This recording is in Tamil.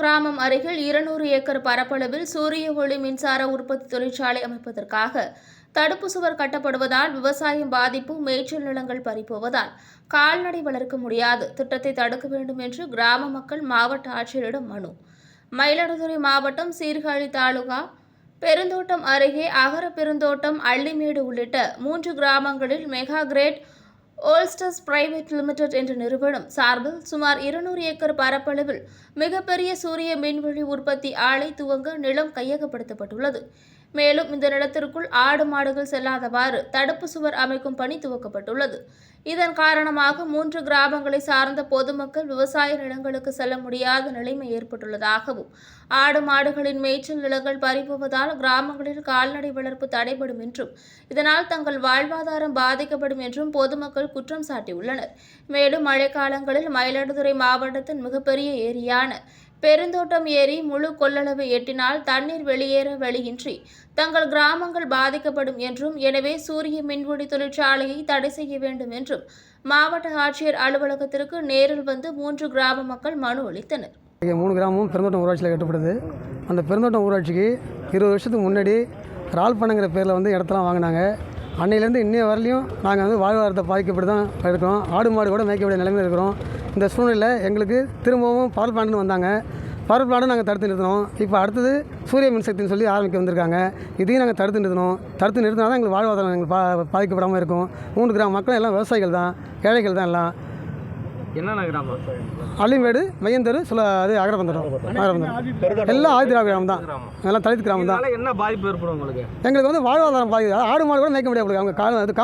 கிராமம் அருகில் இருநூறு ஏக்கர் பரப்பளவில் சூரிய ஒளி மின்சார உற்பத்தி தொழிற்சாலை அமைப்பதற்காக தடுப்பு சுவர் கட்டப்படுவதால் விவசாயம் பாதிப்பு மேய்ச்சல் நிலங்கள் பறிப்போவதால் கால்நடை வளர்க்க முடியாது. திட்டத்தை தடுக்க வேண்டும் என்று கிராம மக்கள் மாவட்ட ஆட்சியரிடம் மனு. மயிலாடுதுறை மாவட்டம் சீர்காழி தாலுகா பெருந்தோட்டம் அருகே அகர பெருந்தோட்டம் அள்ளிமேடு உள்ளிட்ட மூன்று கிராமங்களில் மெகா கிரேட் ஓல்ஸ்டர்ஸ் பிரைவேட் லிமிடெட் என்ற நிறுவனம் சார்பில் சுமார் இருநூறு ஏக்கர் பரப்பளவில் மிகப்பெரிய சூரிய மின்வெளி உற்பத்தி ஆலை துவங்க நிலம் கையகப்படுத்தப்பட்டுள்ளது. மேலும் இந்த நிலத்திற்குள் ஆடு மாடுகள் செல்லாதவாறு தடுப்பு சுவர் அமைக்கும் பணி துவக்கப்பட்டுள்ளது. இதன் காரணமாக மூன்று கிராமங்களை சார்ந்த பொதுமக்கள் விவசாய நிலங்களுக்கு செல்ல முடியாத நிலைமை ஏற்பட்டுள்ளதாகவும் ஆடு மாடுகளின் மேய்ச்சல் நிலங்கள் பறிபோவதால் கிராமங்களில் கால்நடை வளர்ப்பு தடைபடும் என்றும் இதனால் தங்கள் வாழ்வாதாரம் பாதிக்கப்படும் என்றும் பொதுமக்கள் குற்றம் சாட்டியுள்ளனர். மேலும் மழைக்காலங்களில் மயிலாடுதுறை மாவட்டத்தின் மிகப்பெரிய ஏரியான பெருந்தோட்டம் ஏரி முழு கொள்ளளவு எட்டினால் தண்ணீர் வெளியேற வழியின்றி தங்கள் கிராமங்கள் பாதிக்கப்படும் என்றும் எனவே சூரிய மின்வொடி தொழிற்சாலையை தடை செய்ய வேண்டும் என்றும் மாவட்ட ஆட்சியர் அலுவலகத்திற்கு நேரில் வந்து மூன்று கிராம மக்கள் மனு அளித்தனர். மூணு கிராமமும் பெருந்தோட்டம் ஊராட்சியில் கட்டப்படுது. அந்த பெருந்தோட்டம் ஊராட்சிக்கு இருபது வருஷத்துக்கு முன்னாடி ரால் பண்ணுங்கிற பேரில் வந்து இடத்தெல்லாம் வாங்கினாங்க. அன்னையிலேருந்து இன்னைய வரலையும் நாங்கள் வந்து வாழ்வாதாரத்தை பாதிக்கப்பட்டு தான் இருக்கோம் ஆடு மாடு கூட மேய்க்க வேண்டிய நிலைமையில் இருக்கிறோம். இந்த சூழ்நிலையில் எங்களுக்கு திரும்பவும் பவர் பிளான்ட்னு வந்தாங்க. பவர் பிளான்ட்டை நாங்கள் தடுத்து நிறுத்தினோம். இப்போ அடுத்தது சூரிய மின்சக்தின்னு சொல்லி ஆரம்பிக்க வந்திருக்காங்க. இதையும் நாங்கள் தடுத்து நிறுத்தணும் தடுத்து நிறுத்தினா தான் எங்களுக்கு வாழ்வாதாரம் எங்களுக்கு பா பாதிக்கப்படாமல் இருக்கும். மூணு கிராம மக்கள் எல்லாம் விவசாயிகள் தான் ஏழைகள் தான் எல்லாம். என்னென்ன கிராமம் அள்ளிமேடு மையந்தரு சில அது அகரபந்தரம் அகரபந்தரம் எல்லாம் ஆதிரா கிராமம் தான். எல்லாம் தலித் கிராமம் தான். என்ன பாதிப்பு ஏற்படும் உங்களுக்கு? எங்களுக்கு வந்து வாழ்வாதாரம் பாதி ஆடு மாடு கூட மேய்க்க முடியாது அவங்க கால அது